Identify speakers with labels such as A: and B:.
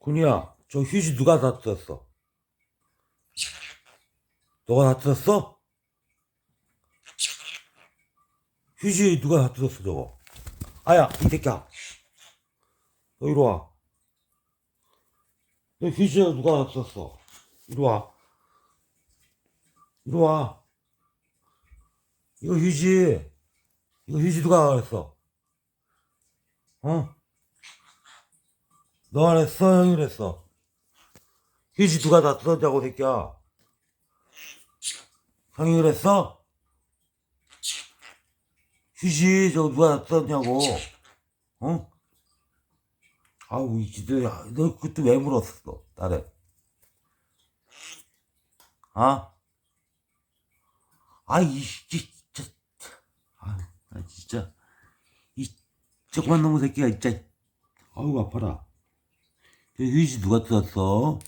A: 군이야, 저 휴지 누가 다 뜯었어? 너가 다 뜯었어? 휴지 누가 다 뜯었어, 저거? 아야, 이 새끼야. 너 이리 와. 너 휴지 누가 다 뜯었어? 이리 와. 이리 와. 이거 휴지. 이거 휴지 누가 그랬어? 어? 너 안 했어? 형이 그랬어. 휴지 누가 다 뜯었냐고, 새끼야. 형이 그랬어? 휴지 저거 누가 다 뜯었냐고. 어? 아우, 이 지들, 너 그때 왜 물었어, 나를? 아? 아, 이, 진짜. 아, 나 진짜. 이, 조그만 놈의 새끼가 진짜. 아우, 아파라. 저 휴지 누가 뜯었어?